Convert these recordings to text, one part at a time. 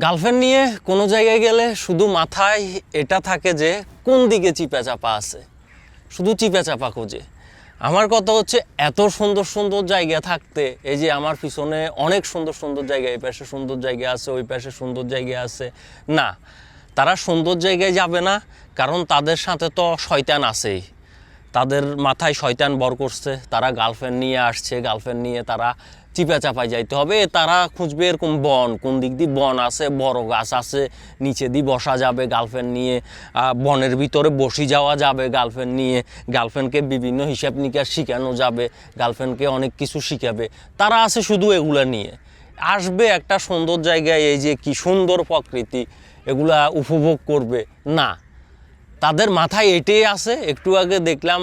Girlfriend নিয়ে কোনো জায়গায় গেলে শুধু মাথায় এটা থাকে যে কোন দিকে চিপা চাপা আছে। শুধু চিপা চাপা খোঁজে। আমার কথা হচ্ছে এত সুন্দর সুন্দর জায়গা থাকতে, এই যে আমার পিছনে অনেক সুন্দর সুন্দর জায়গা, এই পাশে সুন্দর জায়গা আছে, ওই পাশে সুন্দর জায়গা আছে। না, তারা সুন্দর জায়গায় যাবে না, কারণ তাদের সাথে তো শয়তান আছেই। তাদের মাথায় শয়তান বর করছে, তারা গার্লফ্রেন্ড নিয়ে আসছে গার্লফ্রেন্ড নিয়ে তারা চিপা চাপায় যাইতে হবে, তারা খুঁজবে এরকম বন, কোন দিক দিয়ে বন আছে, বড় গাছ আছে, নিচে দিয়ে বসা যাবে গার্লফ্রেন্ড নিয়ে বনের ভিতরে বসি যাওয়া যাবে গার্লফ্রেন্ড নিয়ে গার্লফ্রেন্ডকে বিভিন্ন হিসাব নিকাশ শেখানো যাবে গার্লফ্রেন্ডকে অনেক কিছু শিখাবে। তারা আছে শুধু এগুলা নিয়ে। আসবে একটা সুন্দর জায়গায়, এই যে কি সুন্দর প্রকৃতি, এগুলা উপভোগ করবে। না তাদের মাথায় এটাই আছে। একটু আগে দেখলাম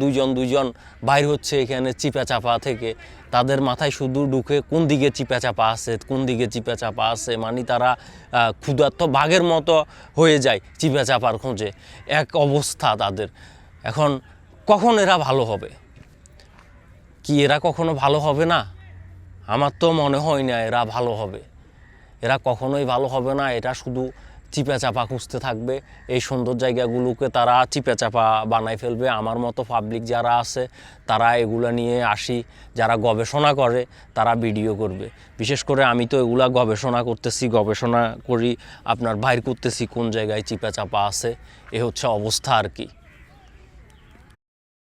দুজন দুজন বাইর হচ্ছে এখানে চিপা চাপা থেকে। তাদের মাথায় শুধু ঢুকে কোন দিকে চিপা চাপা আছে, কোন দিকে চিপা চাপা আছে মানে তারা ক্ষুধার্ত বাঘের মতো হয়ে যায় চিপা চাপার খোঁজে। এক অবস্থা তাদের। এখন কখন এরা ভালো হবে? কি এরা কখনো ভালো হবে না? আমার তো মনে হয় না এরা ভালো হবে। এরা কখনোই ভালো হবে না, এটা শুধু চিপা চাপা খুঁজতে থাকবে। এই সুন্দর জায়গাগুলোকে তারা চিপা চাপা বানাই ফেলবে। আমার মতো পাবলিক যারা আছে, তারা এগুলো নিয়ে আসি। যারা গবেষণা করে, তারা ভিডিও করবে। বিশেষ করে আমি তো এগুলা গবেষণা করতেছি, গবেষণা করি, আপনার বাইর করতেছি কোন জায়গায় চিপা চাপা আছে, এ হচ্ছে অবস্থা আর কি।